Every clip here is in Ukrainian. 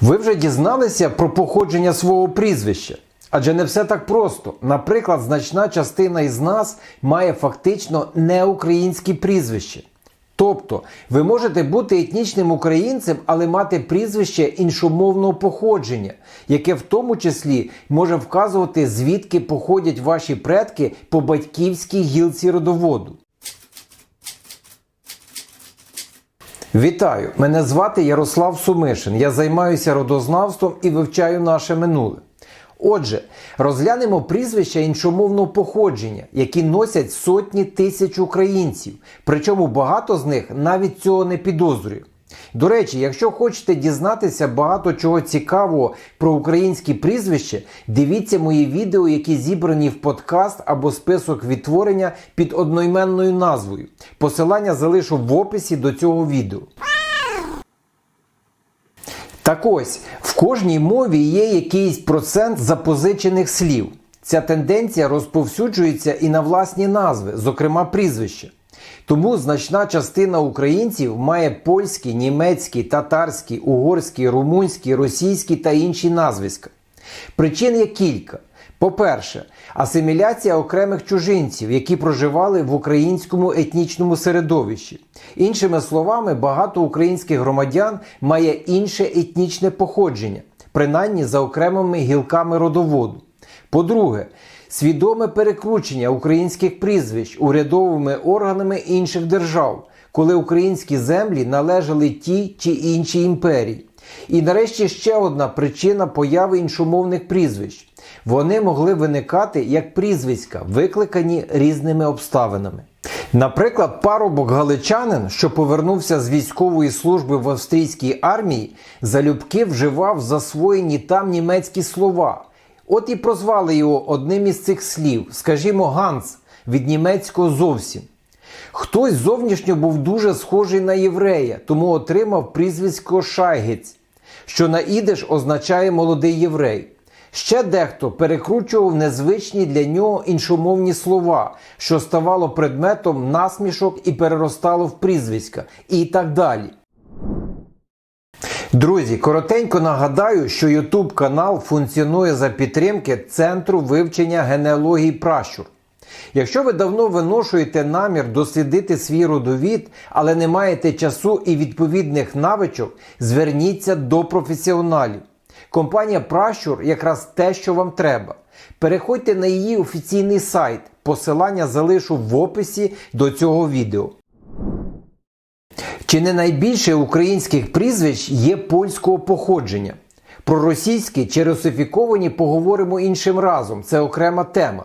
Ви вже дізналися про походження свого прізвища? Адже не все так просто. Наприклад, значна частина із нас має фактично неукраїнські прізвище. Тобто, ви можете бути етнічним українцем, але мати прізвище іншомовного походження, яке в тому числі може вказувати, звідки походять ваші предки по батьківській гілці родоводу. Вітаю! Мене звати Ярослав Сумишин. Я займаюся родознавством і вивчаю наше минуле. Отже, розглянемо прізвища іншомовного походження, які носять сотні тисяч українців, причому багато з них навіть цього не підозрює. До речі, якщо хочете дізнатися багато чого цікавого про українські прізвища, дивіться мої відео, які зібрані в подкаст або список відтворення під одноіменною назвою. Посилання залишу в описі до цього відео. Так ось, в кожній мові є якийсь процент запозичених слів. Ця тенденція розповсюджується і на власні назви, зокрема прізвища. Тому значна частина українців має польські, німецькі, татарські, угорські, румунські, російські та інші назвиська. Причин є кілька. По-перше, асиміляція окремих чужинців, які проживали в українському етнічному середовищі. Іншими словами, багато українських громадян має інше етнічне походження, принаймні за окремими гілками родоводу. По-друге, свідоме перекручення українських прізвищ урядовими органами інших держав, коли українські землі належали тій чи іншій імперії. І нарешті ще одна причина появи іншомовних прізвищ. Вони могли виникати як прізвиська, викликані різними обставинами. Наприклад, парубок галичанин, що повернувся з військової служби в австрійській армії, залюбки вживав засвоєні там німецькі слова. От і прозвали його одним із цих слів, скажімо, Ганс від німецького зовсім. Хтось зовнішньо був дуже схожий на єврея, тому отримав прізвисько Шайгець, що на ідиш означає молодий єврей. Ще дехто перекручував незвичні для нього іншомовні слова, що ставало предметом насмішок і переростало в прізвиська, і так далі. Друзі, коротенько нагадаю, що YouTube канал функціонує за підтримки Центру вивчення генеалогії пращур. Якщо ви давно виношуєте намір дослідити свій родовід, але не маєте часу і відповідних навичок, зверніться до професіоналів. Компанія Пращур якраз те, що вам треба. Переходьте на її офіційний сайт. Посилання залишу в описі до цього відео. Чи не найбільше українських прізвищ є польського походження? Про російські чи русифіковані поговоримо іншим разом, це окрема тема.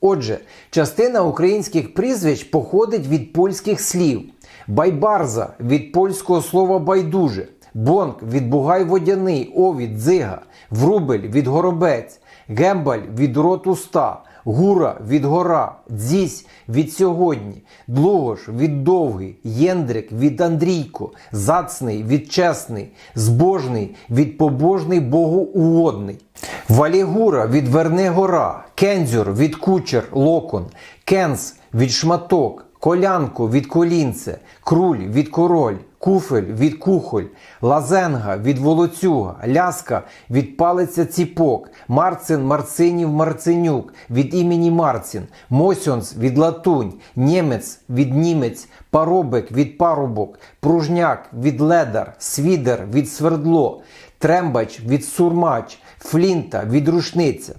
Отже, частина українських прізвищ походить від польських слів: байбарза від польського слова байдуже, бонк від бугай водяний, овід, дзига, врубель від горобець, гембаль від рот уста, гура від гора, дзісь від сьогодні, длугош від довгий, єндрик від Андрійко, зацний від чесний, збожний від побожний Богу угодний. Валігура від Верни гора, кензюр від кучер локон, кенс від шматок, колянко від колінце, круль від король, куфель від кухоль, лазенга від волоцюга, ляска від палиця ціпок, Марцин Марцинів Марцинюк від імені Марцин, Мосьонс від латунь, німець від німець, паробик від парубок, пружняк від ледар, свідер від свердло, трембач від сурмач, флінта від рушниця.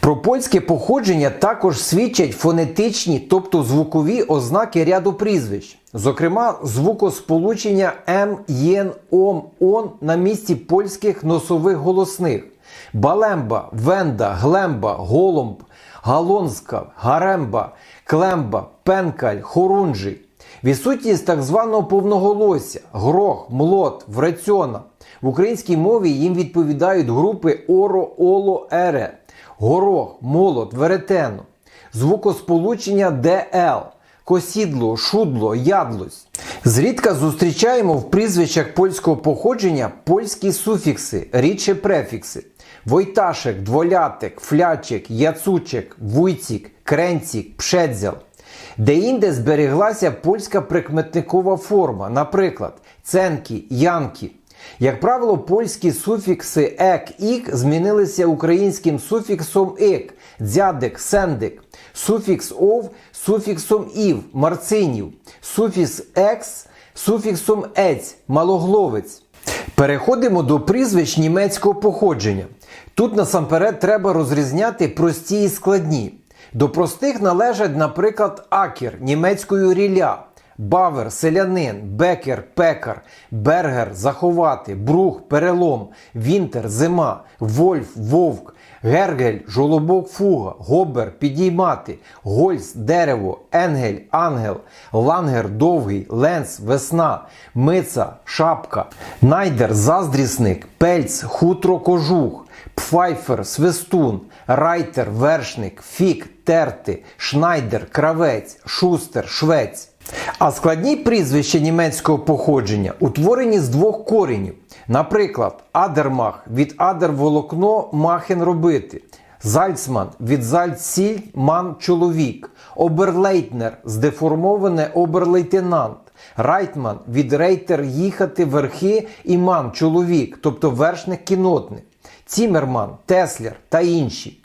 Про польське походження також свідчать фонетичні, тобто звукові ознаки ряду прізвищ. Зокрема, звукосполучення М, Єн, Ом, Он на місці польських носових голосних: Балемба, Венда, Глемба, Голомб, Галонська, Гаремба, Клемба, Пенкаль, Хорунжий. Відсутність так званого повноголосся, грох, млот, врецьона. В українській мові їм відповідають групи оро, оло, ере, горох, молот, веретено, звукосполучення ДЛ, косідло, шудло, ядлось. Зрідка зустрічаємо в прізвищах польського походження польські суфікси, рідше префікси. Войташек, дволятик, флячик, яцучек, вуйцік, кренцік, пшедзял. Де-інде зберіглася польська прикметникова форма, наприклад, ценкі, янкі. Як правило, польські суфікси ек ік змінилися українським суфіксом ик, дзядик, сендик, суфікс ов суфіксом ів, марцинів, суфікс екс суфіксом ець, малогловець. Переходимо до прізвищ німецького походження. Тут насамперед треба розрізняти прості і складні. До простих належать, наприклад, акер німецькою ріля, бавер, селянин, бекер, пекар, бергер, заховати, брух, перелом, вінтер, зима, вольф, вовк, гергель, жолобок, фуга, гобер, підіймати, гольц, дерево, енгель, ангел, лангер, довгий, ленс, весна, мица, шапка, найдер, заздрісник, пельц, хутро, кожух. Пфайфер, свистун, райтер, вершник, фік, терти, шнайдер, кравець, шустер, швець. А складні прізвища німецького походження утворені з двох коренів. Наприклад, Адермах від адерволокно махен робити. Зальцман від зальціль ман чоловік. Оберлейтнер здеформоване оберлейтенант. Райтман від рейтер їхати верхи і ман чоловік, тобто вершник кінотник. Цімерман, Теслер та інші.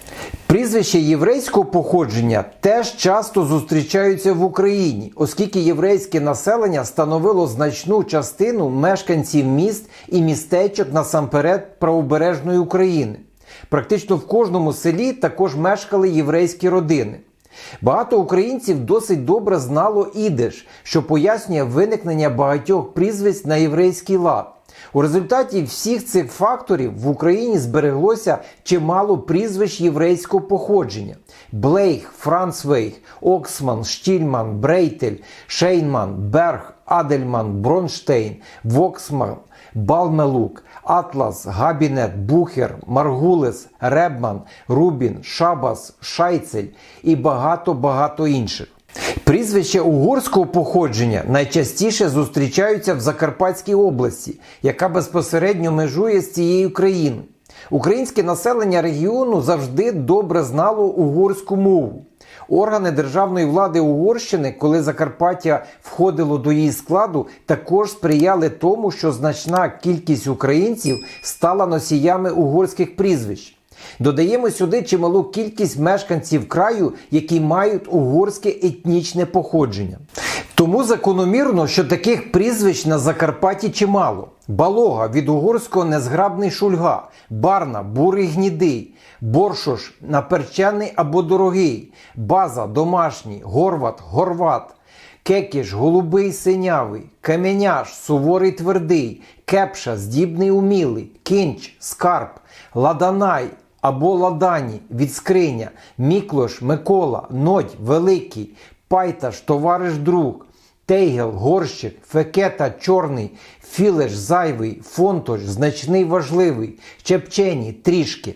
Прізвища єврейського походження теж часто зустрічаються в Україні, оскільки єврейське населення становило значну частину мешканців міст і містечок насамперед правобережної України. Практично в кожному селі також мешкали єврейські родини. Багато українців досить добре знало ідиш, що пояснює виникнення багатьох прізвиськ на єврейський лад. У результаті всіх цих факторів в Україні збереглося чимало прізвищ єврейського походження: Блейх, Францвейх, Оксман, Штільман, Брейтель, Шейнман, Берг, Адельман, Бронштейн, Воксман, Балмелук, Атлас, Габінет, Бухер, Маргулес, Ребман, Рубін, Шабас, Шайцель і багато-багато інших. Прізвища угорського походження найчастіше зустрічаються в Закарпатській області, яка безпосередньо межує з цією країною. Українське населення регіону завжди добре знало угорську мову. Органи державної влади Угорщини, коли Закарпаття входило до її складу, також сприяли тому, що значна кількість українців стала носіями угорських прізвищ. Додаємо сюди чималу кількість мешканців краю, які мають угорське етнічне походження. Тому закономірно, що таких прізвищ на Закарпатті чимало: Балога від угорського незграбний шульга, Барна бурий гнідий, Боршош наперчений або дорогий, База домашній, Горват, Горват. Кекіш, голубий синявий, каменяш, суворий твердий, кепша, здібний умілий, кінч, скарб, ладанай або ладані від скриня, міклош, Микола, нодь, великий, пайташ, товариш друг, тейгел, горщик, фекета, чорний, філеш, зайвий, фонтош, значний важливий, чепчені, трішки.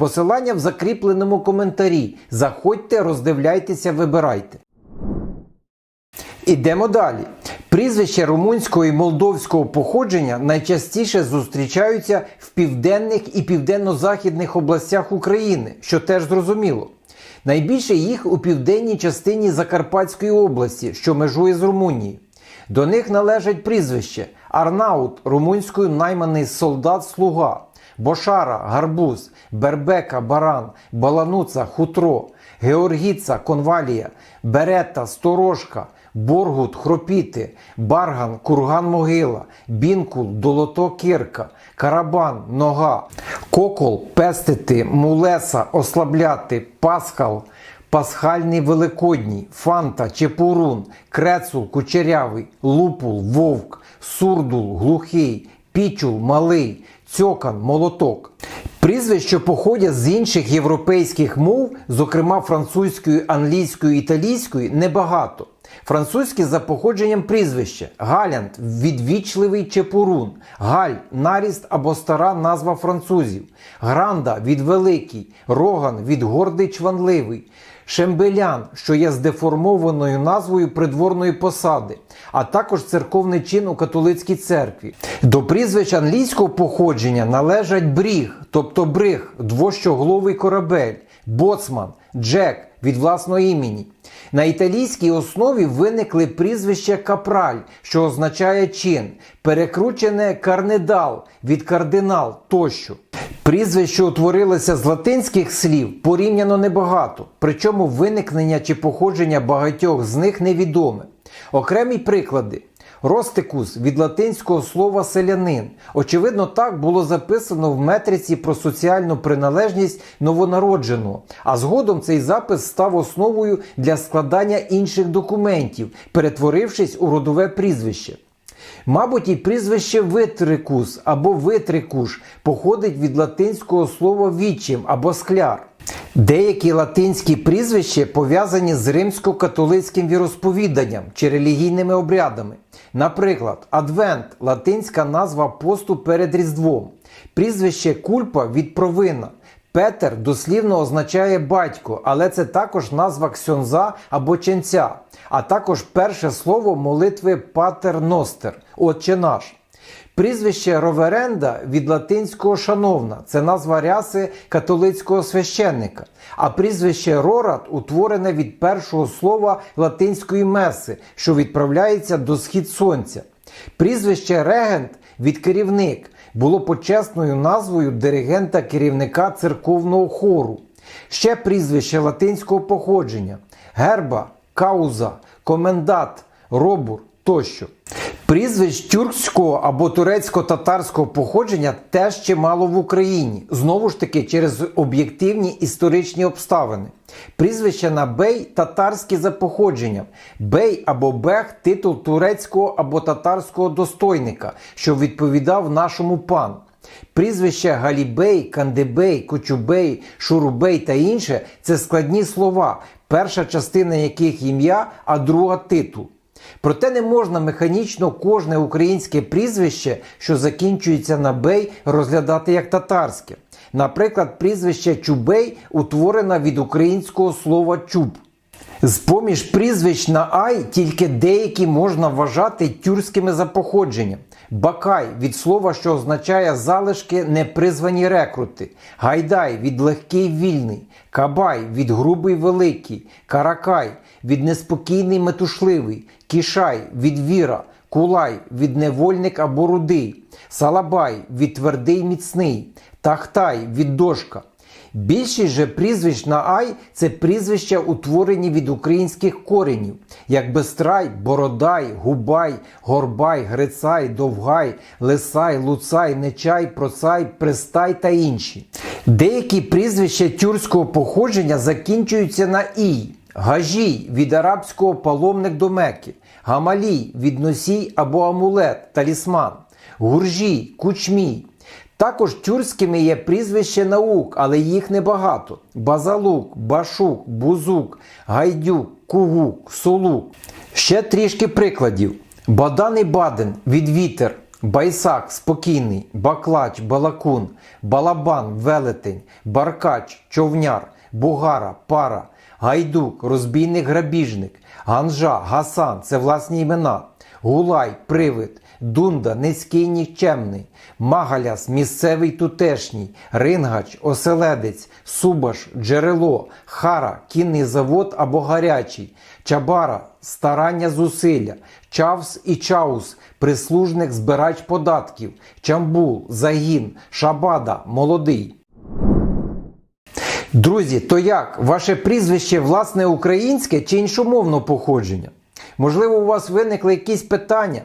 Посилання в закріпленому коментарі. Заходьте, роздивляйтеся, вибирайте. Ідемо далі. Прізвища румунського і молдовського походження найчастіше зустрічаються в південних і південно-західних областях України, що теж зрозуміло. Найбільше їх у південній частині Закарпатської області, що межує з Румунією. До них належать прізвище Арнаут, румунською найманий солдат-слуга, Бошара, гарбуз, Бербека, баран, Балануца, хутро, Георгіца, конвалія, Берета, сторожка, Боргут, хропіти, Барган, курган могила, Бінкул, долото кирка, Карабан, нога, Кокол, пестити, мулеса, ослабляти, Паскал, Пасхальний Великодній, Фанта, Чепурун, Крецул, Кучерявий, Лупул, Вовк, Сурдул, Глухий, Пічул, Малий, Цьокан, Молоток. Прізвищ, що походять з інших європейських мов, зокрема французької, англійської, італійської, небагато. Французьке за походженням прізвище Галянт відвічливий чепурун, Галь наріст або стара назва французів, Гранда від великий, Роган від гордий чванливий, Шембелян, що є здеформованою назвою придворної посади, а також церковний чин у католицькій церкві. До прізвищ англійського походження належать бріг, тобто бриг, двощогловий корабель, боцман, Джек від власного імені. На італійській основі виникли прізвище капраль, що означає чин, перекручене карнедал від кардинал тощо. Прізвище утворилося з латинських слів, порівняно небагато, причому виникнення чи походження багатьох з них невідоме. Окремі приклади. Ростикус від латинського слова селянин. Очевидно, так було записано в метриці про соціальну приналежність новонародженого, а згодом цей запис став основою для складання інших документів, перетворившись у родове прізвище. Мабуть, і прізвище Витрикус або Витрикуш походить від латинського слова вічим або скляр. Деякі латинські прізвища пов'язані з римсько-католицьким віросповіданням чи релігійними обрядами. Наприклад, Адвент латинська назва посту перед Різдвом, прізвище Кульпа від провина. Петер дослівно означає батько, але це також назва ксьонза або ченця, а також перше слово молитви Патер Ностер, Отче наш. Прізвище Роверенда від латинського шановна це назва ряси католицького священника, а прізвище Рорат утворене від першого слова латинської меси, що відправляється до схід сонця. Прізвище Регент від керівник було почесною назвою диригента керівника церковного хору. Ще прізвище латинського походження герба, кауза, комендат, робур тощо. Прізвищ тюркського або турецько-татарського походження теж чимало в Україні, знову ж таки через об'єктивні історичні обставини. Прізвище на бей татарське за походженням. Бей або бег титул турецького або татарського достойника, що відповідав нашому пану. Прізвища Галібей, Кандебей, Кочубей, Шурубей та інше це складні слова, перша частина яких ім'я, а друга титул. Проте не можна механічно кожне українське прізвище, що закінчується на бей, розглядати як татарське. Наприклад, прізвище Чубей утворене від українського слова чуб. З поміж прізвищ на Ай тільки деякі можна вважати тюркськими за походженням. Бакай від слова, що означає залишки непризвані рекрути, Гайдай від легкий вільний, Кабай від грубий великий, Каракай від неспокійний метушливий, Кішай від віра, Кулай від невольник або рудий, Салабай від твердий міцний, Тахтай від дошка. Більшість же прізвищ на Ай це прізвища, утворені від українських коренів, як Бестрай, Бородай, Губай, Горбай, Грицай, Довгай, Лисай, Луцай, Нечай, Процай, Пристай та інші. Деякі прізвища тюркського походження закінчуються на І. Гажій від арабського паломник до Мекки, Гамалій від носій або амулет, талісман, Гуржій, Кучмій. Також тюркськими є прізвища наук, але їх небагато: Базалук, Башук, Бузук, Гайдюк, Кугук, Солук. Ще трішки прикладів: Бадан Баден від вітер, Байсак спокійний, Баклач, Балакун, Балабан, Велетень, Баркач, Човняр, Бугара, Пара, Гайдук, розбійник грабіжник, Ганжа, Гасан це власні імена, Гулай, Привид, Дунда, низький нікчемний, Магаляс, місцевий тутешній, Рингач, Оселедець, Субаш, Джерело, Хара, кінний завод або гарячий, Чабара, старання зусилля, Чавс і Чаус, прислужник збирач податків, Чамбул, Загін, Шабада, молодий. Друзі, то як? Ваше прізвище власне українське чи іншомовного походження? Можливо, у вас виникли якісь питання?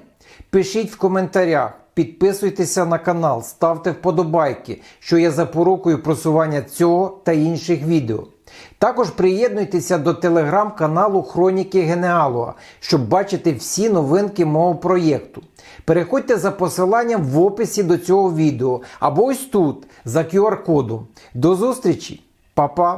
Пишіть в коментарях, підписуйтеся на канал, ставте вподобайки, що є запорукою просування цього та інших відео. Також приєднуйтеся до телеграм-каналу Хроніки Генеалога, щоб бачити всі новинки мого проєкту. Переходьте за посиланням в описі до цього відео або ось тут за QR-кодом. До зустрічі, Па-па!